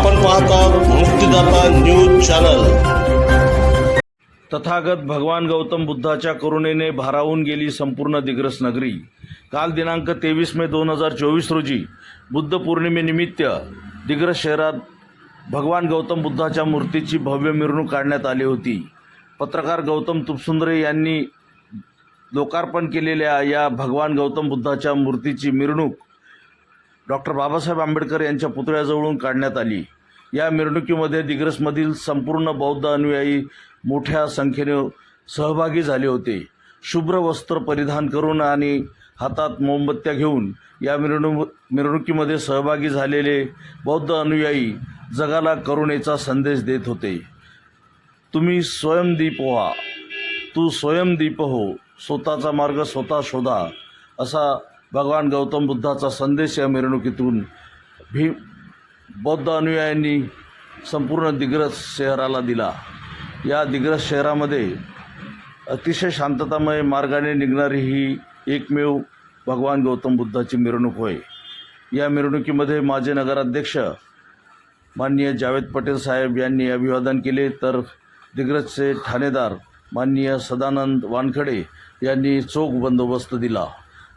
आपण पाहतात मुक्तिदाता न्यूज चॅनल. तथागत भगवान गौतम बुद्धाच्या करुणेने भारावून गेली संपूर्ण दिग्रस नगरी. काल दिनांक तेवीस मे दोन हजार चोवीस रोजी बुद्ध पौर्णिमेनिमित्त दिग्रस शहरात भगवान गौतम बुद्धाच्या मूर्तीची भव्य मिरवणूक काढण्यात आली होती. पत्रकार गौतम तुपसुंदरे यांनी लोकार्पण केलेल्या या भगवान गौतम बुद्धाच्या मूर्तीची मिरवणूक डॉक्टर बाबासाहेब आंबेडकर यांच्या पुतळ्याजवळून काढण्यात आली. या मिरवणुकीमध्ये दिग्रसमधील संपूर्ण बौद्ध अनुयायी मोठ्या संख्येने सहभागी झाले होते. शुभ्र वस्त्र परिधान करून आणि हातात मोमबत्त्या घेऊन या मिरवणूक मिरवणुकीमध्ये सहभागी झालेले बौद्ध अनुयायी जगाला करुणेचा संदेश देत होते. तुम्ही स्वयंदीप व्हा. तू स्वयंदीप हो. स्वतःचा मार्ग स्वतः शोधा असा भगवान गौतम बुद्धाचा संदेश या मिरवणुकीतून भी बौद्ध अनुयायांनी संपूर्ण दिग्रस शहराला दिला. या दिग्रस शहरामध्ये अतिशय शांततामय मार्गाने निघणारी ही एकमेव भगवान गौतम बुद्धाची मिरवणूक होय. या मिरवणुकीमध्ये माझे नगराध्यक्ष माननीय जावेद पटेल साहेब यांनी अभिवादन केले तर दिग्रजचे ठाणेदार माननीय सदानंद वानखडे यांनी चोख बंदोबस्त दिला.